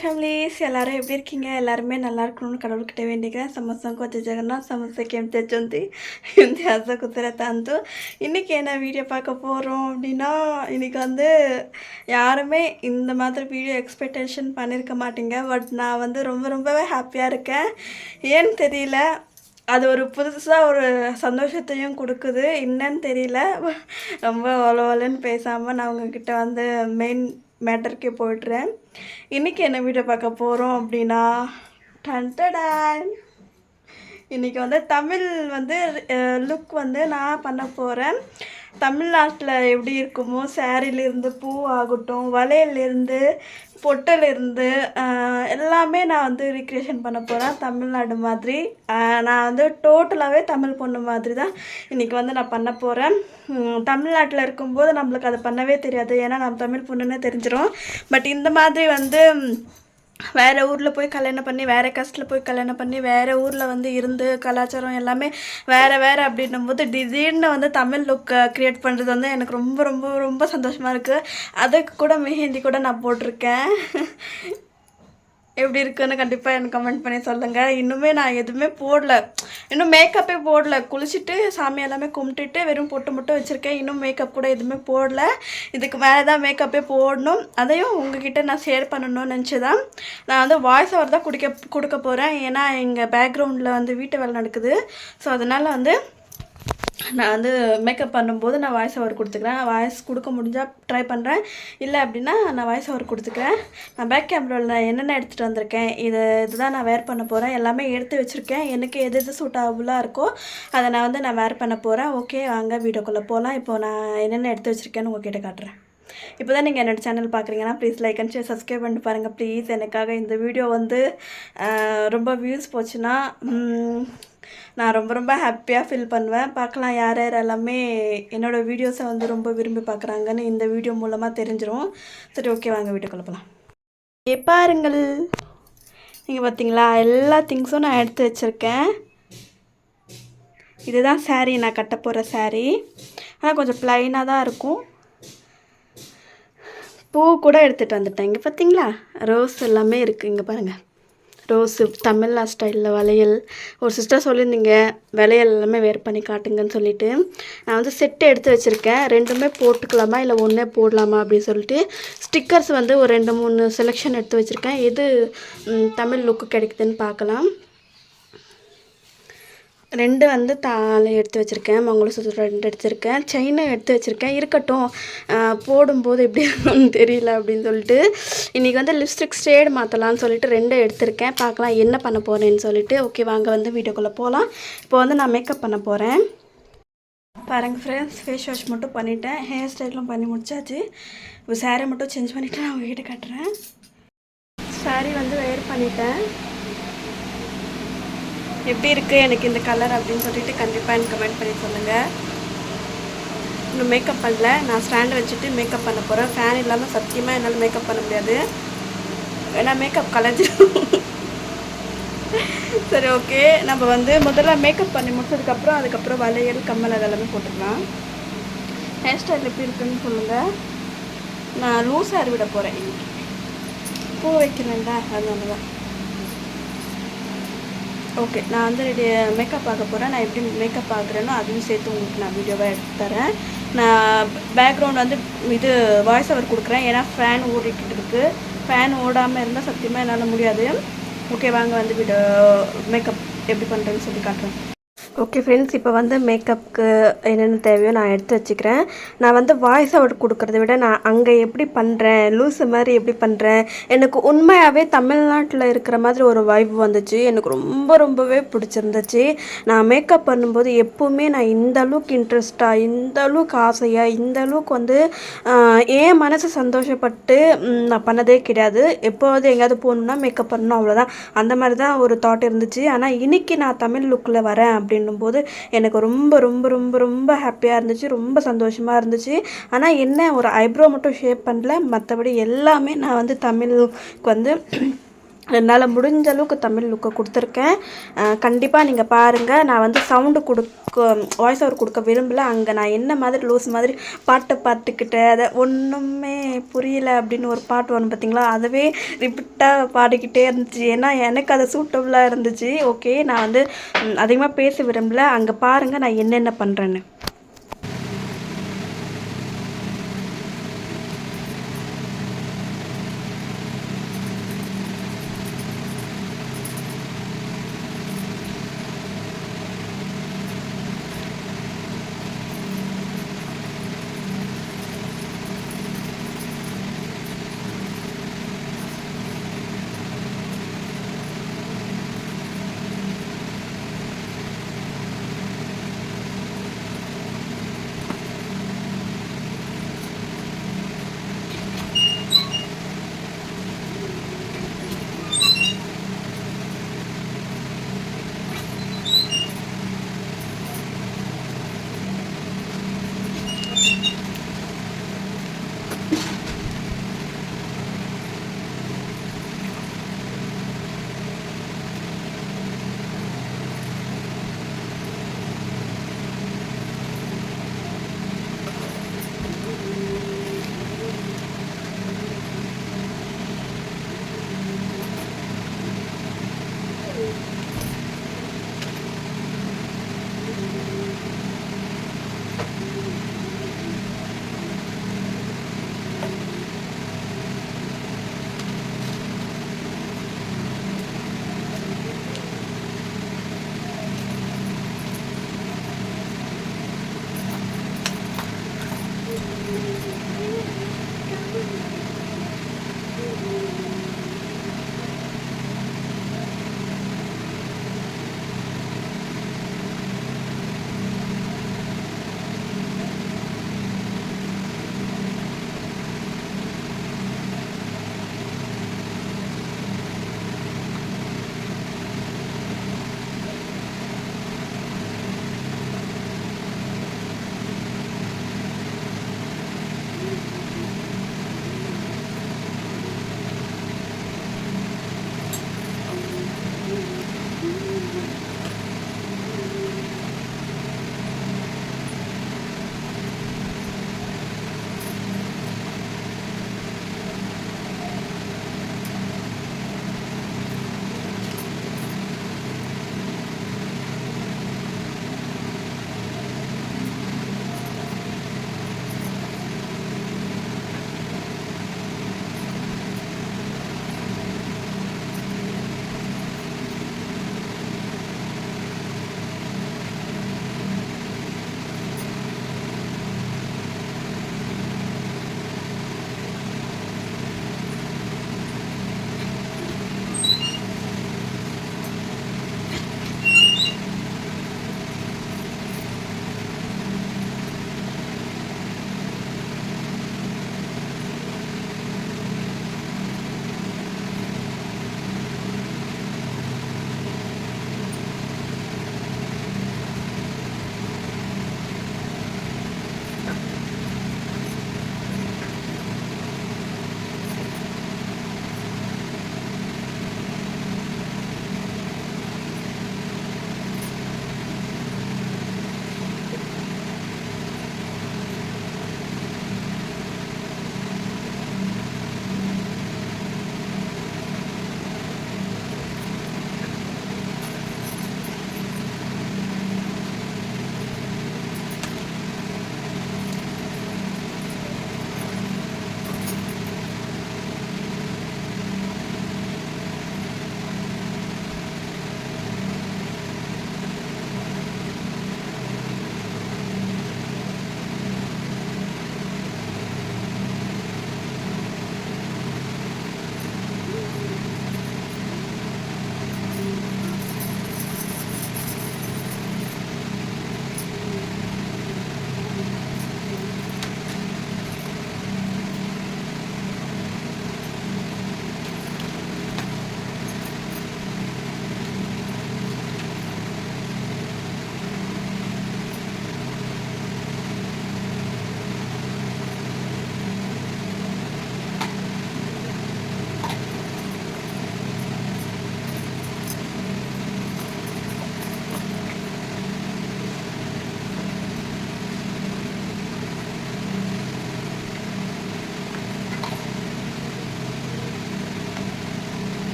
Families எல்லாரும் எப்படி இருக்கீங்க? எல்லாருமே நல்லா இருக்கணும்னு கடவுள்கிட்ட வேண்டிக்கிறேன். ಸಮಸ್ಯೆಗೂ ಅಜ್ಜ ಜಗನ್ನಾಥ್ ಸಮಸ್ಯೆಗೆ ಎಂತ ಜೊಂತಿ இந்த அசை குத்துறத்தை அந்த இன்றைக்கி என்ன வீடியோ பார்க்க போகிறோம் அப்படின்னா இன்றைக்கி வந்து யாருமே இந்த மாதிரி வீடியோ எக்ஸ்பெக்டேஷன் பண்ணியிருக்க மாட்டீங்க. பட் நான் வந்து ரொம்ப ரொம்பவே ஹாப்பியாக இருக்கேன். ஏன்னு தெரியல. அது ஒரு புதுசாக ஒரு சந்தோஷத்தையும் கொடுக்குது. என்னன்னு தெரியல. ரொம்ப ஒலவலன்னு பேசாமல் நான் உங்ககிட்ட வந்து மெயின் மேட்டருக்கே போய்ட்றேன். இன்றைக்கி என்ன வீடியோ பார்க்க போகிறோம் அப்படின்னா டன்டடான் இன்றைக்கி வந்து தமிழ் வந்து லுக் வந்து நான் பண்ண போகிறேன் தமிழ்நாட்டில் எப்படி இருக்குமோ சேரீலேருந்து பூ ஆகட்டும் வளையல்லேருந்து பொட்டிலிருந்து எல்லாமே நான் வந்து ரீக்ரியேஷன் பண்ண போகிறேன் தமிழ்நாடு மாதிரி. நான் வந்து டோட்டலாகவே தமிழ் பொண்ணு மாதிரி தான் இன்றைக்கி வந்து நான் பண்ண போகிறேன் தமிழ்நாட்டில் இருக்கும்போது நம்மளுக்கு அதை பண்ணவே தெரியாது. ஏன்னா நம்ம தமிழ் பொண்ணுன்னு தெரிஞ்சிடும் பட் இந்த மாதிரி வந்து வேறு ஊரில் போய் கல்யாணம் பண்ணி வேறு காஸ்ட்டில் போய் கல்யாணம் பண்ணி வேறு ஊரில் வந்து இருந்து கலாச்சாரம் எல்லாமே வேறு வேறு அப்படின்னும் போது திடீர்னு வந்து தமிழ் லுக்கை க்ரியேட் பண்ணுறது வந்து எனக்கு ரொம்ப ரொம்ப ரொம்ப சந்தோஷமாக இருக்குது அதுக்கு கூட மெஹந்தி கூட நான் போட்டிருக்கேன். எப்படி இருக்குன்னு கண்டிப்பாக எனக்கு கமெண்ட் பண்ணி சொல்லுங்கள் இன்னுமே நான் எதுவுமே போடல. இன்னும் மேக்கப்பே போடல. குளிச்சுட்டு சாமி எல்லாமே கும்பிட்டுட்டு வெறும் பொட்டு மட்டும் வச்சுருக்கேன். இன்னும் மேக்கப் கூட எதுவுமே போடல. இதுக்கு மேலே தான் மேக்கப்பே போடணும். அதையும் உங்ககிட்ட நான் ஷேர் பண்ணணும்னு நினச்சி தான் நான் வந்து வாய்ஸ் ஓவர் தான் குடிக்க கொடுக்க போகிறேன் ஏன்னா எங்கள் பேக்ரவுண்டில் வந்து வீட்டு வேலை நடக்குது. ஸோ அதனால் வந்து நான் வந்து மேக்கப் பண்ணும்போது நான் வாய்ஸ் ஓவர் கொடுத்துக்கிறேன். வாய்ஸ் கொடுக்க முடிஞ்சால் ட்ரை பண்ணுறேன் இல்லை அப்படின்னா நான் வாய்ஸ் ஓவர் கொடுத்துக்கிறேன். நான் பேக் கேமராவில் நான் என்னென்ன எடுத்துகிட்டு வந்திருக்கேன் இது இதுதான் நான் வேர் பண்ண போகிறேன் எல்லாமே எடுத்து வச்சுருக்கேன். எனக்கு எது எது சூட்டாபுளாக இருக்கோ அதை நான் வந்து நான் வேர் பண்ண போகிறேன் ஓகே வாங்க வீடியோக்குள்ளே போகலாம் இப்போ நான் என்னென்ன எடுத்து வச்சுருக்கேன்னு உங்ககிட்ட காட்டுறேன். இப்போ தான் நீங்கள் என்னோடய சேனல் பார்க்குறீங்கன்னா please like and share subscribe பண்ணிட்டு பாருங்கள் ப்ளீஸ் எனக்காக இந்த வீடியோ வந்து ரொம்ப வியூஸ் போச்சுன்னா நான் ரொம்ப ரொம்ப ஹாப்பியாக ஃபீல் பண்ணுவேன். பார்க்கலாம் யார் யார் எல்லாமே என்னோடய வீடியோஸை வந்து ரொம்ப விரும்பி பார்க்குறாங்கன்னு இந்த வீடியோ மூலமாக தெரிஞ்சிடும் சரி ஓகே வாங்க வீட்டுக்குள்ளே போகலாம் ஏ பாருங்கள். நீங்கள் பார்த்தீங்களா எல்லா திங்ஸும் நான் எடுத்து வச்சுருக்கேன். இதுதான் சாரீ நான் கட்ட போகிற சாரீ ஆனால் கொஞ்சம் ப்ளைனாக தான் இருக்கும். பூ கூட எடுத்துகிட்டு வந்துட்டேன். இங்கே பார்த்தீங்களா ரோஸ் எல்லாமே இருக்குது இங்கே பாருங்கள் ரோஸு தமிழ்நா ஸ்டைலில் வளையல். ஒரு சிஸ்டர் சொல்லியிருந்தீங்க வளையல் எல்லாமே வேர் பண்ணி காட்டுங்கன்னு சொல்லிட்டு. நான் வந்து செட்டு எடுத்து வச்சுருக்கேன். ரெண்டுமே போட்டுக்கலாமா? இல்லை ஒன்றே போடலாமா? அப்படின்னு சொல்லிட்டு ஸ்டிக்கர்ஸ் வந்து ஒரு ரெண்டு மூணு செலெக்ஷன் எடுத்து வச்சுருக்கேன். எது தமிழ் லுக்கு கிடைக்குதுன்னு பார்க்கலாம். ரெண்டு வந்து தாலை எடுத்து வச்சுருக்கேன் மங்களசூத்திரம் ரெண்டு எடுத்திருக்கேன் செயினை எடுத்து வச்சுருக்கேன். இருக்கட்டும் போடும்போது எப்படி இருக்கும்னு தெரியல அப்படின்னு சொல்லிட்டு இன்றைக்கி வந்து லிப்ஸ்டிக் ஸ்டேட் மாற்றலாம்னு சொல்லிட்டு ரெண்டு எடுத்திருக்கேன். பார்க்கலாம் என்ன பண்ண போகிறேன்னு சொல்லிட்டு. ஓகே வாங்க வந்து வீடியோக்குள்ளே போகலாம் இப்போ வந்து நான் மேக்கப் பண்ண போகிறேன் பாருங்க ஃப்ரெண்ட்ஸ் ஃபேஸ் வாஷ் மட்டும் பண்ணிட்டேன். ஹேர் ஸ்டைலும் பண்ணி முடிச்சாச்சு. இப்போ saree மட்டும் சேஞ்ச் பண்ணிவிட்டு நான் உங்ககிட்ட கட்டுறேன். saree வந்து வேர் பண்ணிட்டேன். எப்படி இருக்குது எனக்கு இந்த கலர் அப்படின்னு சொல்லிட்டு கண்டிப்பாக எனக்கு கமெண்ட் பண்ணி சொல்லுங்கள் இன்னும் மேக்கப் பண்ணல. நான் ஸ்டாண்ட் வச்சுட்டு மேக்கப் பண்ண போகிறேன் ஃபேன் இல்லாமல் சத்தியமாக என்னால் மேக்கப் பண்ண முடியாது. ஏன்னா மேக்கப் கலைஞ்சிடும் சரி ஓகே நம்ம வந்து முதல்ல மேக்கப் பண்ணி முடிச்சதுக்கப்புறம் அதுக்கப்புறம் வளையல் கம்மல் அதெல்லாமே போட்டுக்கலாம். ஹேர் ஸ்டைல் எப்படி இருக்குன்னு சொல்லுங்கள் நான் லூஸ் ஹேர் விட போகிறேன் பூ வைக்கிறேன்டா அதனால தான் ஓகே நான் வந்து ரெடி மேக்கப் பார்க்க போகிறேன் நான் எப்படி மேக்கப் பார்க்குறேனோ அதையும் சேர்த்து உங்களுக்கு நான் வீடியோவாக எடுத்து தரேன். நான் பேக்ரவுண்ட் வந்து இது வாய்ஸ் ஓவர் கொடுக்குறேன். ஏன்னா ஃபேன் ஓடிக்கிட்டு இருக்குது ஃபேன் ஓடாமல் இருந்தால் சத்தியமாக என்னால் முடியாது. ஓகே வாங்க வந்து வீடியோ மேக்கப் எப்படி பண்ணுறேன்னு சொல்லி காட்டுறேன். ஓகே ஃப்ரெண்ட்ஸ் இப்போ வந்து மேக்கப்புக்கு என்னென்ன தேவையோ நான் எடுத்து வச்சுக்கிறேன். நான் வந்து வாய்ஸ் அவுட் கொடுக்கறத விட நான் அங்கே எப்படி பண்ணுறேன் லூஸு மாதிரி எப்படி பண்ணுறேன் எனக்கு உண்மையாகவே தமிழ்நாட்டில் இருக்கிற மாதிரி ஒரு வைப் வந்துச்சு. எனக்கு ரொம்ப ரொம்பவே பிடிச்சிருந்துச்சு. நான் மேக்கப் பண்ணும்போது எப்போவுமே நான் இந்த அளவுக்கு இன்ட்ரெஸ்ட்டாக இந்த அளவுக்கு ஆசையாக இந்த அளவுக்கு வந்து என் மனசு சந்தோஷப்பட்டு நான் பண்ணதே கிடையாது. எப்போவது எங்கேயாவது போகணுன்னா மேக்கப் பண்ணணும் அவ்வளோதான் அந்த மாதிரி தான் ஒரு தாட் இருந்துச்சு. ஆனால் இன்னைக்கு நான் தமிழ் லுக்கில் வரேன் அப்படின்னு அப்படின்னும் போது எனக்கு ரொம்ப ரொம்ப ரொம்ப ரொம்ப ஹாப்பியாக இருந்துச்சு ரொம்ப சந்தோஷமாக இருந்துச்சு. ஆனால் என்ன ஒரு ஐப்ரோ மட்டும் ஷேப் பண்ணல. மற்றபடி எல்லாமே நான் வந்து தமிழுக்கு வந்து என்னால் முடிஞ்ச அளவுக்கு தமிழ் லுக்கை கொடுத்துருக்கேன். கண்டிப்பாக நீங்கள் பாருங்கள் நான் வந்து சவுண்டு கொடுக்க வாய்ஸ் ஓவர் கொடுக்க விரும்பல. அங்கே நான் என்ன மாதிரி லூஸ் மாதிரி பாட்டை பாட்டுக்கிட்ட அதை ஒன்றுமே புரியல அப்படின்னு ஒரு பாட்டு வரும் பார்த்தீங்களா அதுவே ரிப்பீட்டாக பாடிக்கிட்டே இருந்துச்சு. ஏன்னா எனக்கு அது சூட்டபுளாக இருந்துச்சு. ஓகே நான் வந்து அதிகமாக பேச விரும்பல. அங்கே பாருங்கள் நான் என்னென்ன பண்ணுறேன்னு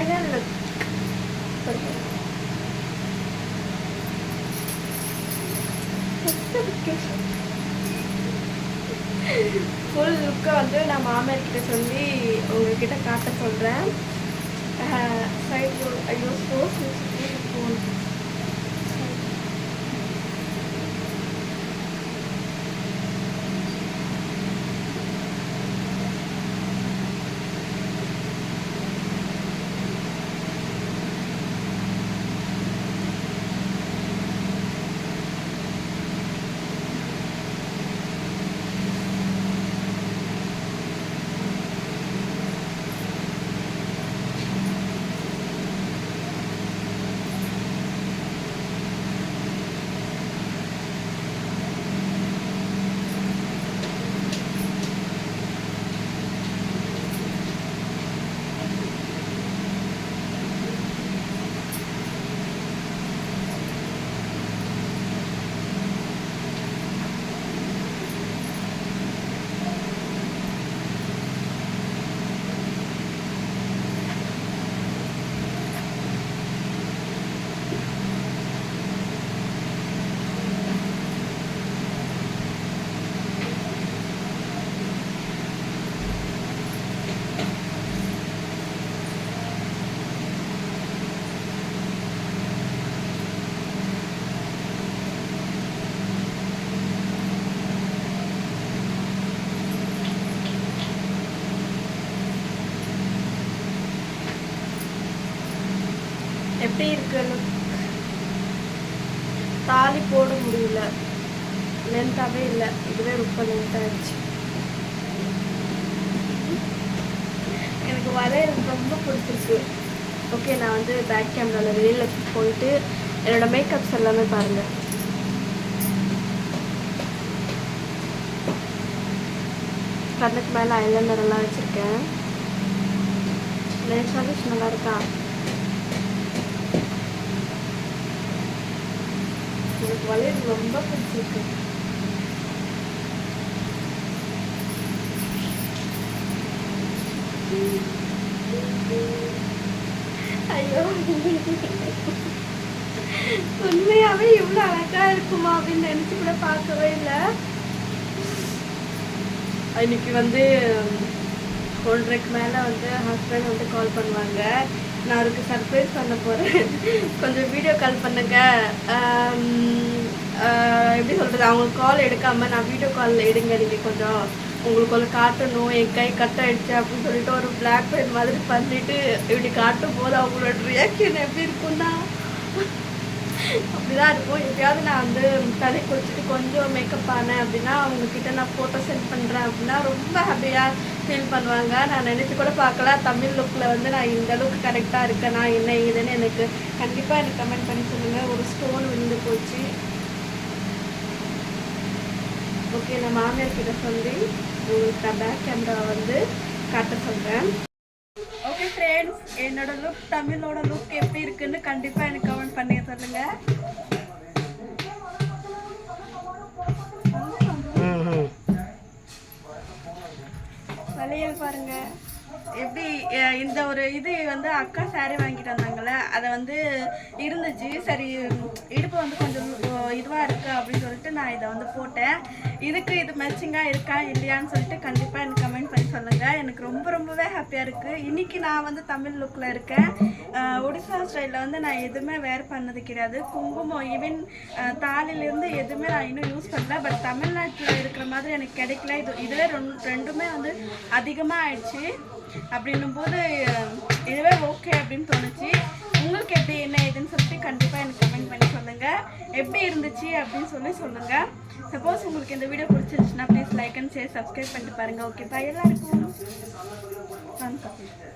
ഫൈനൽ ஃபுல் லுக்கை வந்து நான் மாமியார் கிட்ட சொல்லி உங்ககிட்ட காட்ட சொல்கிறேன் ஐயோ ஃபோர் சிக்ஸ்டி ஃபோன் எப்படி இருக்கு தாலி போட முடியல. லென்த்தாகவே இல்லை. இதுவே ரொம்ப லென்த்தாயிடுச்சு எனக்கு வளையல் ரொம்ப பிடிச்சிருக்கு. ஓகே நான் வந்து பேக் கேமராவில் வெளியில் போயிட்டு என்னோட மேக்கப்ஸ் எல்லாமே பாருங்கள் கண்ணுக்கு மேலே ஐலைனர் எல்லாம் வச்சுருக்கேன். நெல் நல்லா இருக்கா? எனக்கு வளையல் ரொம்ப பிடிச்சிருக்கு. ஐயோ. உண்மையாவே இவ்வளோ அழகா இருக்குமா அப்படின்னு நினைச்சு கூட பார்க்கவே இல்லை. இன்னைக்கு வந்து ஒன்றரைக்கு மேலே வந்து ஹஸ்பண்ட் வந்து கால் பண்ணுவாங்க. நான் அவருக்கு சர்ப்ரைஸ் பண்ண போகிறேன் கொஞ்சம் வீடியோ கால் பண்ணுங்க. எப்படி சொல்கிறது அவங்க கால் எடுக்காமல் நான் வீடியோ கால் எடுங்க. நீங்கள் கொஞ்சம் உங்களுக்கு ஒரு காட்டணும். என் கை கட் ஆயிடுச்சு அப்படின்னு சொல்லிட்டு ஒரு பிளாக் பெயின் மாதிரி பண்ணிட்டு இப்படி காட்டும் போது அவங்களோட ரியாக்ஷன் எப்படி இருக்குன்னா இப்படிதான் இருக்கும். எப்பயாவது நான் வந்து தலை குளிச்சுட்டு கொஞ்சம் மேக்கப் ஆனேன் அப்படின்னா அவங்க கிட்ட நான் ஃபோட்டோ சென்ட் பண்ணுறேன் அப்படின்னா ரொம்ப ஹாப்பியாக ஃபீல் பண்ணுவாங்க. நான் நினச்சி கூட பார்க்கல. தமிழ் லுக்கில் வந்து நான் இந்த அளவுக்கு கரெக்டாக இருக்கேனா. என்ன இதுன்னு எனக்கு கண்டிப்பாக எனக்கு கமெண்ட் பண்ணி சொல்லுங்கள் ஒரு ஸ்டோன் விழுந்து போச்சு. ஓகே நான் மாமியார் கிட்ட சொல்லி உங்களுக்கு நான் பேக் கேமரா வந்து காட்ட சொல்கிறேன் ஃப்ரெண்ட்ஸ் என்னோட லுக் தமிழோட லுக் எப்படி இருக்குன்னு கண்டிப்பா எனக்கு கமெண்ட் பண்ணி சொல்லுங்க. வளையல் பாருங்க. எப்படி இந்த ஒரு இது வந்து அக்கா சாரி வாங்கிட்டு வந்தாங்கல்ல அதை வந்து இருந்துச்சு. சரி இடுப்பு வந்து கொஞ்சம் இதுவாக இதுவா அப்படின்னு சொல்லிட்டு நான் இதை வந்து போட்டேன். இதுக்கு இது மேட்சிங்காக இருக்கா இல்லையான்னு சொல்லிட்டு கண்டிப்பாக எனக்கு கமெண்ட் பண்ணி சொல்லுங்கள் எனக்கு ரொம்ப ரொம்பவே ஹாப்பியாக இருக்குது இன்னைக்கு நான் வந்து தமிழ் லுக்கில் இருக்கேன். ஒடிசா ஸ்டைலில் வந்து நான் எதுவுமே வேர் பண்ணது கிடையாது. குங்குமம் ஈவன் தாலிலேருந்து எதுவுமே நான் இன்னும் யூஸ் பண்ணல. பட் தமிழ்நாட்டில் இருக்கிற மாதிரி எனக்கு கிடைக்கல. இது இதுவே ரெண்டு ரெண்டுமே வந்து அதிகமாக ஆயிடுச்சு. அப்படின்னும் போது இதுவே ஓகே அப்படின்னு தோணுச்சு. உங்களுக்கு எப்படி என்ன ஏதுன்னு சொல்லிட்டு கண்டிப்பாக எனக்கு கமெண்ட் பண்ணி சொல்லுங்கள் எப்படி இருந்துச்சு அப்படின்னு சொல்லி சொல்லுங்கள் சப்போஸ் உங்களுக்கு இந்த வீடியோ பிடிச்சிருந்துச்சுன்னா please like and share subscribe பண்ணிட்டு பாருங்கள் ஓகே பா எல்லாருக்கும். வணக்கம்